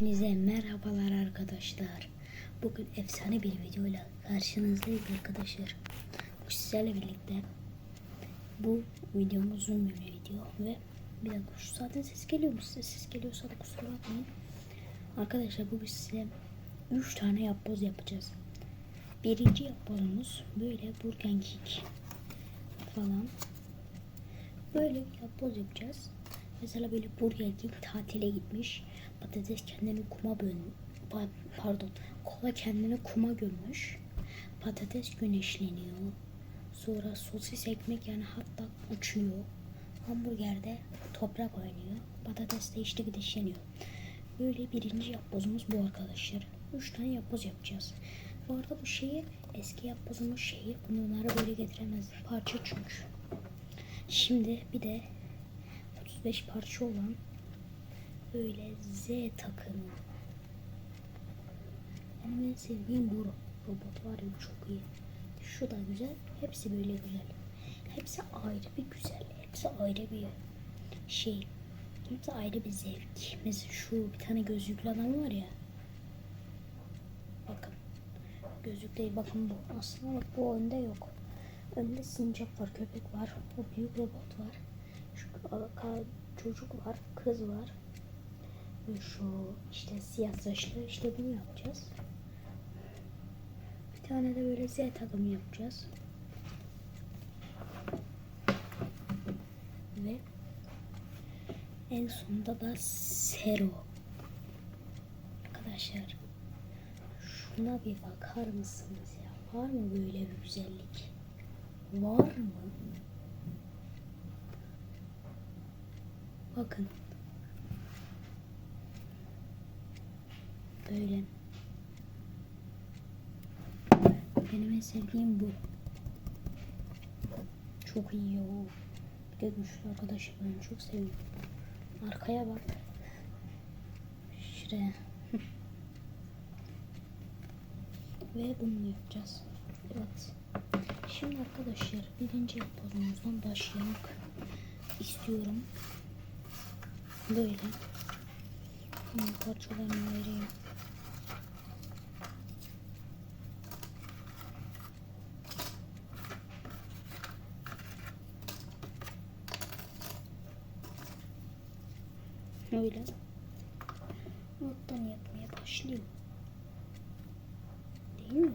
Hepinize merhabalar arkadaşlar. Bugün efsane bir videoyla karşınızdayız arkadaşlar. Bu sizlerle birlikte bu videomuz uzun bir video ve bir dakika şu zaten ses geliyor mu size? Ses geliyorsa da kusura bakmayın. Arkadaşlar bugün size 3 tane yapboz yapacağız. Birinci yapbozumuz böyle Burgen Kick falan. Böyle bir yapboz yapacağız. Mesela böyle Burger King tatile gitmiş. Patates kendini kuma pa- pardon kola kendini kuma gömmüş. Patates güneşleniyor. Sonra sosis ekmek yani hatta uçuyor. Hamburgerde toprak oynuyor. Patates de işte güneşleniyor. Böyle birinci yapbozumuz bu arkadaşlar. Üç tane yapboz yapacağız. Bu arada bu şeyi eski yapbozumuz şeyi bunları böyle getiremez. Parça çünkü. Şimdi bir de 35 parça olan böyle Z takımı. Benim en sevdiğim bu ro- robot var ya çok iyi. Şu da güzel. Hepsi böyle güzel. Hepsi ayrı bir güzel. Hepsi ayrı bir şey. Hepsi ayrı bir zevk. Mesela şu bir tane gözlüklü adam var ya. Bakın. Gözlük değil bakın bu. Aslında bak bu önde yok. Önde sincap var, köpek var. O büyük robot var. Şu çocuk var, kız var. Şu işte siyah saçlı işte bunu yapacağız. Bir tane de böyle Z takımı yapacağız. Ve en sonunda da Sero. Arkadaşlar şuna bir bakar mısınız ya? Var mı böyle bir güzellik? Var mı? Bakın. Böyle. Benim en sevdiğim bu. Çok iyi o. Bir de güçlü arkadaşım ben çok seviyorum. Arkaya bak. Şuraya. Ve bunu yapacağız. Evet. Şimdi arkadaşlar birinci yapbozumuzdan başlamak istiyorum. Böyle. Bunun parçalarını ayırayım. Öyle. Nottan yapmaya başlıyor. Değil mi?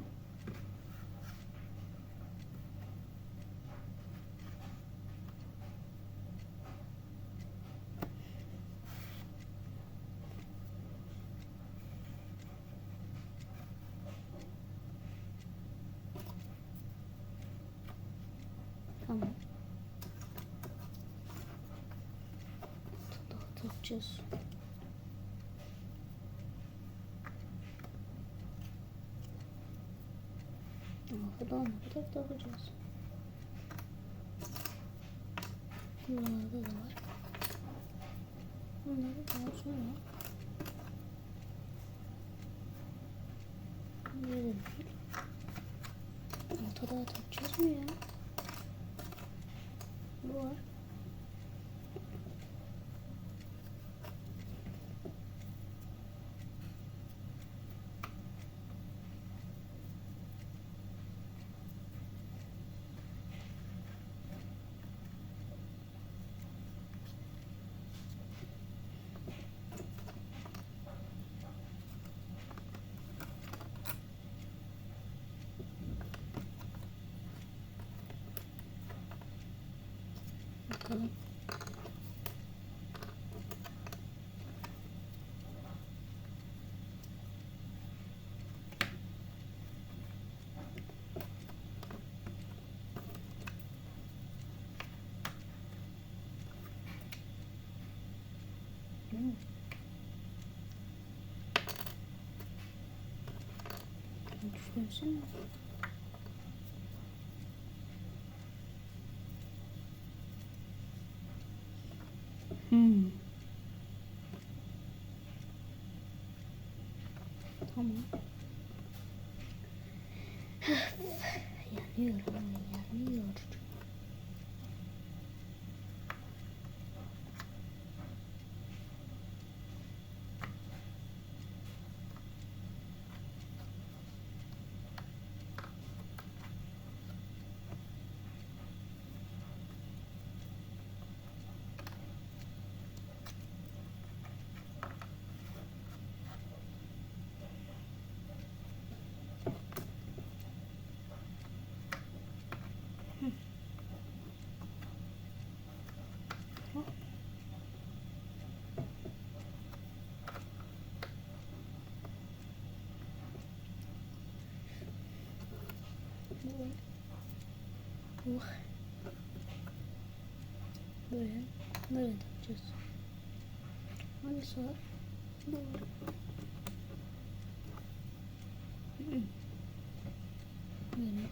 Tamam. Daha takacağız. Arkadan bir tek takacağız. Buralarda da var. Bunları daha sonra Nerede değil? Ortada takacağız mı ya? Bu var. Bakalım. Düşünsene. Hmm. Tamam. yanıyor ama yanıyor. Oh. Böyle. Böyle yapacağız. Hadi sağ. Doğru. Hı. Böyle.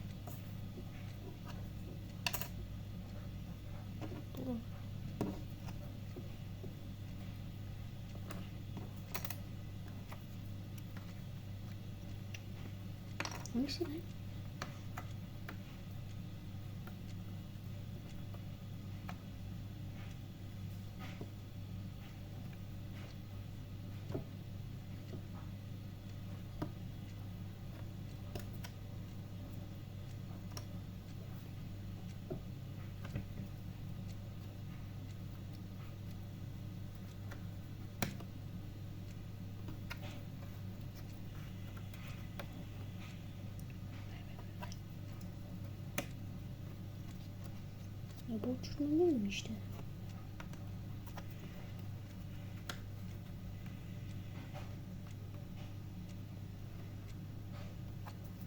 Doğru. Hangisi lan? Ya bu uçurma değil mi işte?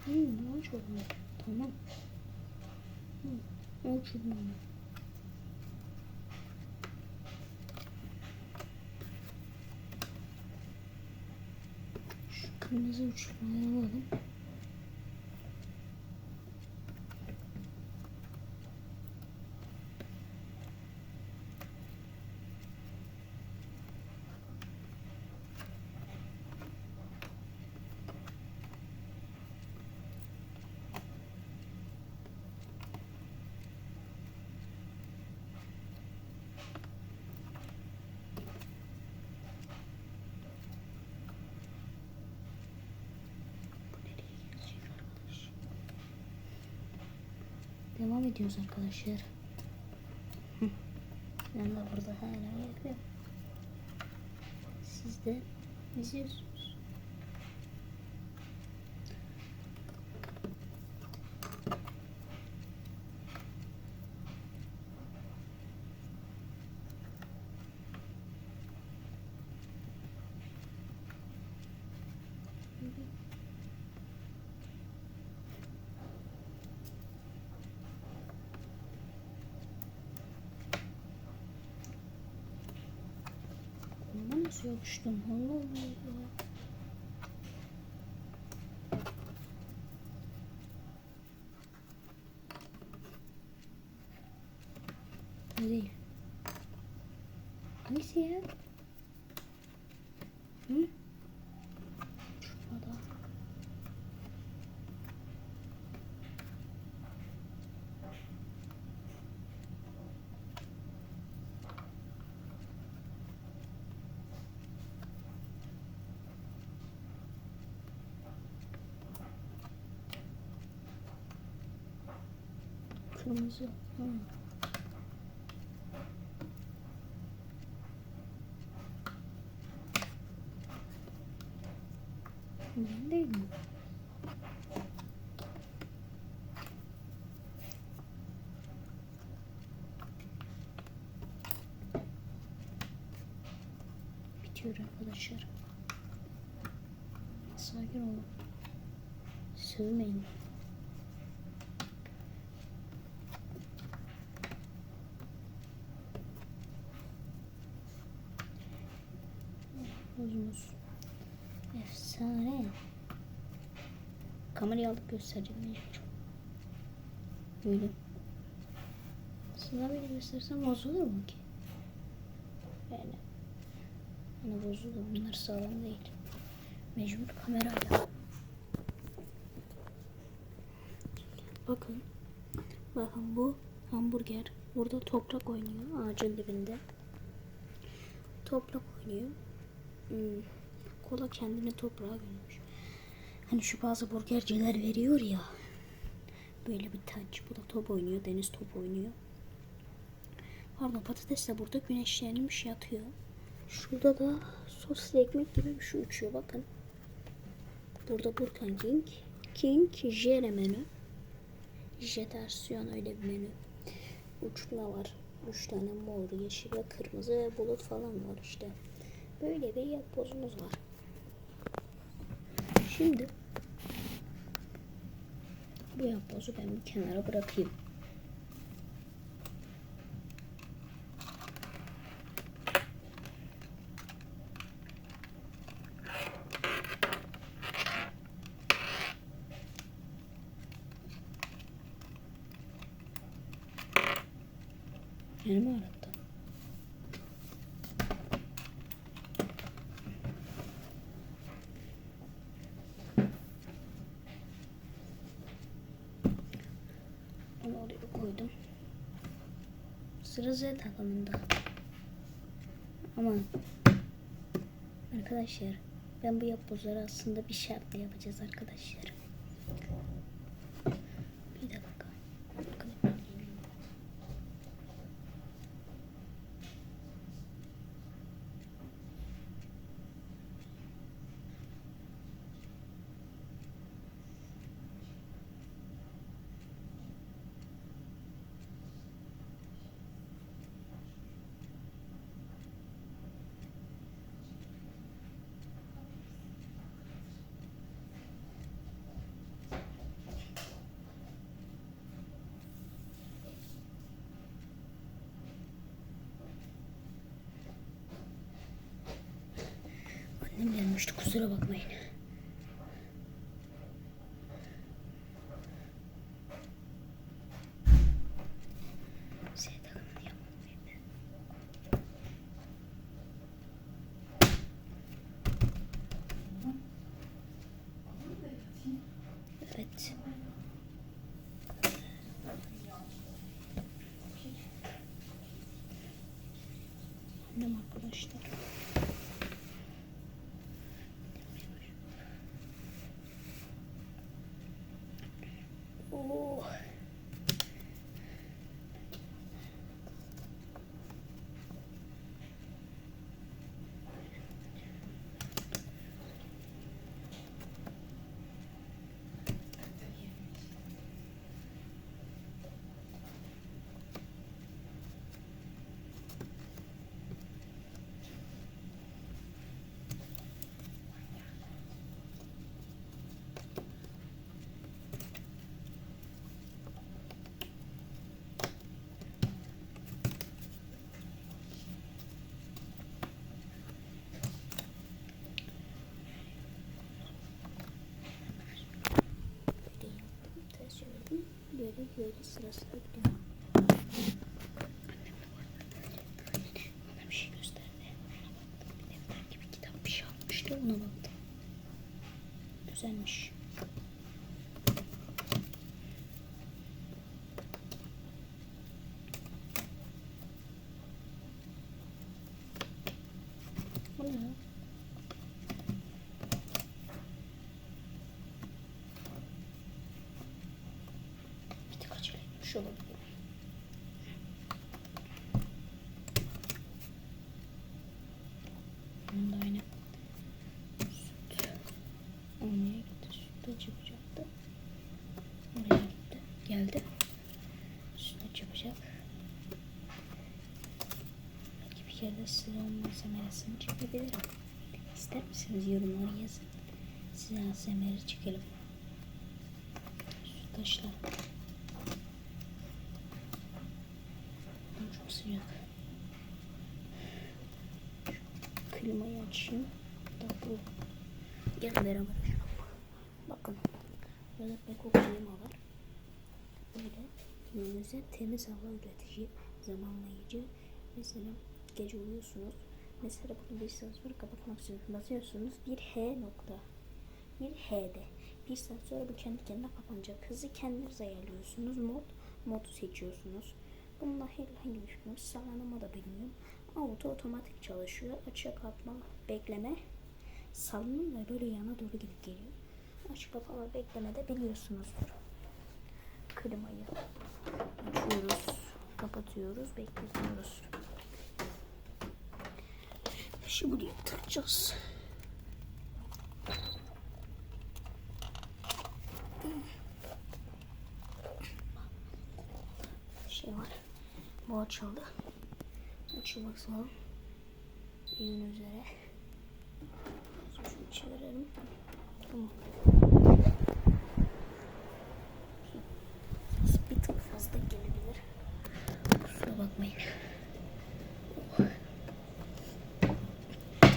Hmm, ne uçurma? Tamam. Hmm, uçurma mı? Şu kırmızı uçurmayı alalım. Devam ediyoruz arkadaşlar. Ben de burada hala yapıyorum. Siz de izliyorsunuz. Bunda nasıl yapıştım? Allah Allah. Değil. Hangisi ya? Hı? Şurada. Kırmızı. Ben değil mi? Bitiyor arkadaşlar. Sakin olun. Sövmeyin. Bozumuz. Efsane. Kamerayı alıp göstereceğim. Böyle. Sana böyle göstersem bozulur mu ki? Yani. Hani bozulur. Bunlar sağlam değil. Mecbur kamerayla. Bakın. Bakın bu hamburger. Burada toprak oynuyor ağacın dibinde. Toprak oynuyor. Kola kendini toprağa gömmüş. Hani şu bazı burgerciler veriyor ya. Böyle bir taç. Bu da top oynuyor. Deniz top oynuyor. Pardon patates de burada güneşlenmiş yatıyor. Şurada da soslu ekmek gibi bir şey uçuyor bakın. Burada Burger King. King Jere menü. Jetersiyon öyle bir menü. Uçurma var. Üç tane mor, yeşil ve kırmızı ve bulut falan var işte. Böyle bir yapbozumuz var. Şimdi bu yapbozu ben bir kenara bırakayım. Sıra Z takımında. Ama arkadaşlar ben bu yapbozları aslında bir şartla yapacağız arkadaşlar. Bir dakika. Arkadaşlar. Annem gelmişti kusura bakmayın. Evet. Annem arkadaşlar. Oo. Böyle yaptım, ters çevirdim. Böyle böyle sıra sıra gidiyor. Bana bir şey gösterdi. Ona baktım. Bir defter gibi kitap bir şey almıştı. Ona baktım. Güzelmiş. Bu ne? ya? Bir tık acele etmiş olabilir. Bunun da aynı. Süt. Oraya gitti. Süt de çıkacaktı. Oraya gitti. Geldi. Süt de çıkacak. Belki bir kere de size onun malzemesini çekebilirim. İster misiniz yorumlara yazın. Size ASMR'i çekelim. Süt taşlar. Çok sıcak. Şu klimayı açayım. Da bu. Gel beraber. Bakın. Burada Beko klima var. Böyle gününüze temiz hava üretici, zamanlayıcı. Mesela gece uyuyorsunuz. Mesela bunu bir saat sonra kapatmak istiyorsunuz. Basıyorsunuz bir H nokta. Bir H'de. Bir saat sonra bu kendi kendine kapanacak. Hızı kendiniz ayarlıyorsunuz. Mod, modu seçiyorsunuz. Bununla herhangi bir yok. Sallanma da bilmiyorum. Auto otomatik çalışıyor. Açığa kapma, bekleme. Sallanım ve böyle yana doğru gidip geliyor. Açık kapama bekleme de biliyorsunuzdur. Klimayı açıyoruz, kapatıyoruz, bekletiyoruz. Şimdi takacağız. Şey var. Bu açıldı. Açılmak lazım. Yayın üzere. Şunu çevirelim. Tamam. Ses bir tık fazla gelebilir. Kusura bakmayın.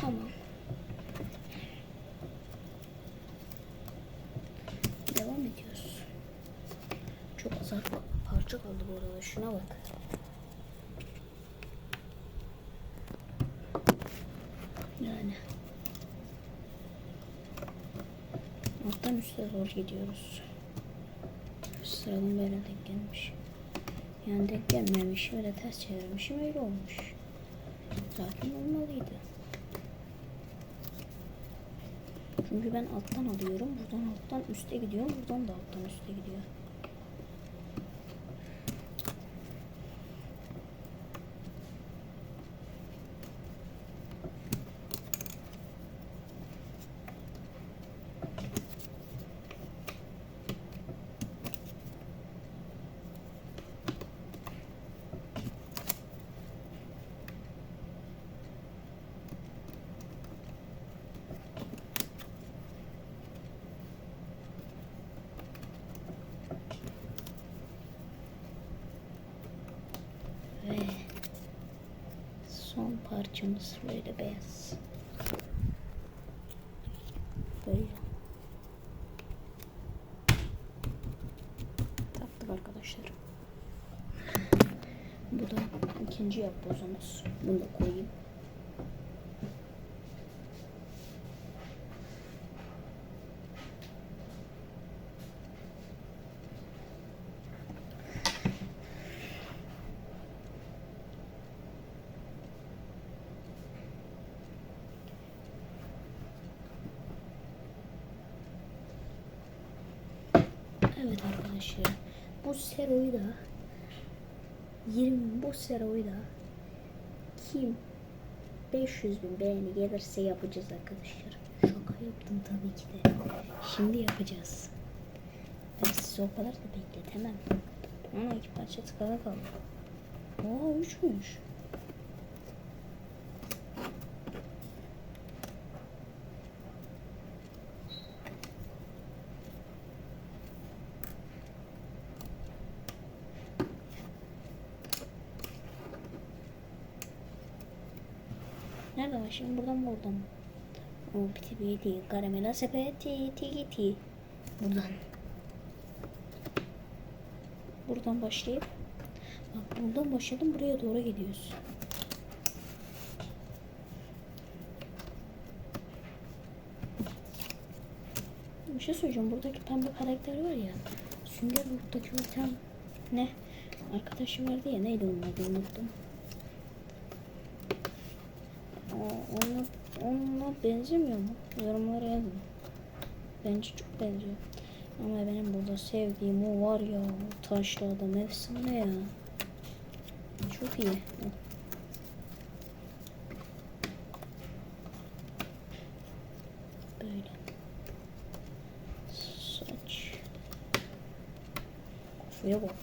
Tamam. Devam ediyoruz. Çok az parça kaldı bu arada. Şuna bak. Üste doğru gidiyoruz. Sıralım böyle denk gelmiş. Yani denk gelmemiş. Öyle ters çevirmişim öyle olmuş. Zaten olmalıydı. Çünkü ben alttan alıyorum. Buradan alttan üste gidiyorum. Buradan da alttan üste gidiyor. Ve son parçamız böyle beyaz. Böyle. Taktık arkadaşlar. Bu da ikinci yapbozumuz. Bunu da koyayım. Evet arkadaşlar. Bu seroyu da 20 bu seroyu da kim 500 bin beğeni gelirse yapacağız arkadaşlar. Şaka yaptım tabii ki de. Şimdi yapacağız. Ben sizi o kadar da bekletemem. Ama iki parça tıkala kaldı. Oha üçmüş. Nerede var şimdi buradan mı oradan mı? O piti piti karamela sepeti ti ti. Buradan. Buradan başlayıp bak buradan başladım buraya doğru gidiyoruz. Bir şey söyleyeceğim. Buradaki pembe karakter var ya. Sünger Bob'taki o tam ne? Arkadaşım vardı ya neydi onun adı unuttum. Ona, onunla benzemiyor mu? Yorumlara yazın. Bence çok benziyor. Ama benim burada sevdiğim o var ya. O taşlı adam efsane ya. Çok iyi. Böyle. Saç. Kafaya bak.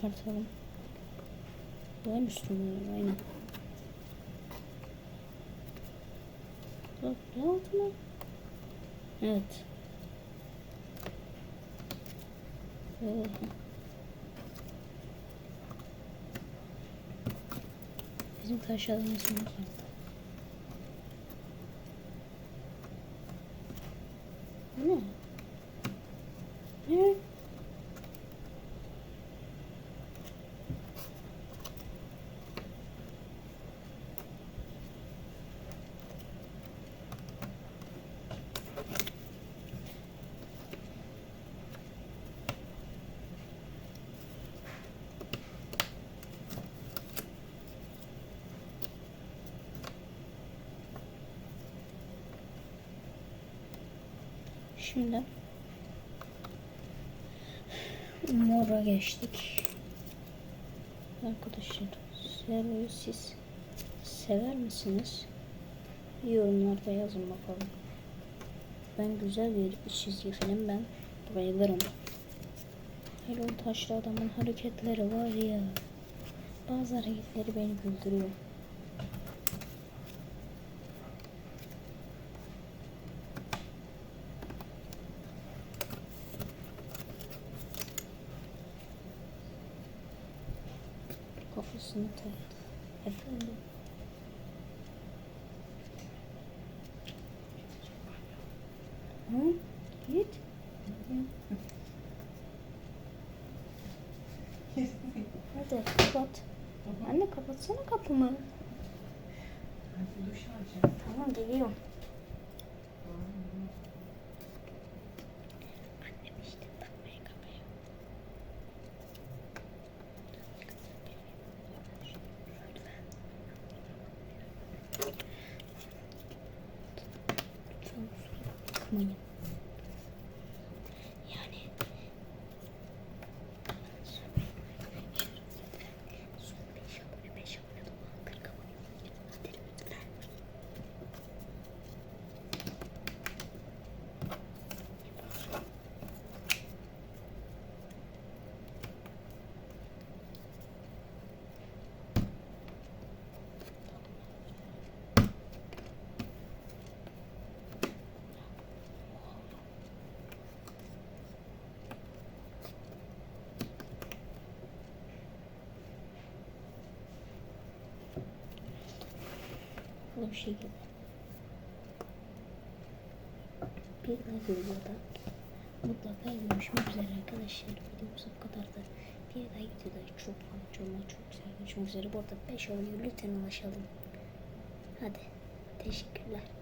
Çıkartalım. Böyle üstüne aynen. Bak ne oldu mu? Evet. Ee, Bizim taşların ismini kaldı. Bu ne? Ne? Şimdi mora geçtik. Arkadaşlar Servo'yu siz sever misiniz? Yorumlarda yazın bakalım. Ben güzel bir çizgi film ben bayılırım. Hele taşlı adamın hareketleri var ya. Bazı hareketleri beni güldürüyor. kapattı. Kapat. Anne kapatsana kapımı. Tamam geliyorum. Bu şekilde. Bir dahaki videoda mutlaka görüşmek üzere arkadaşlar. Videomuz bu kadardı. Bir dahaki videoda çok çok çok güzel görüşmek üzere. Bu arada 5 abone lütfen ulaşalım. Hadi. Teşekkürler.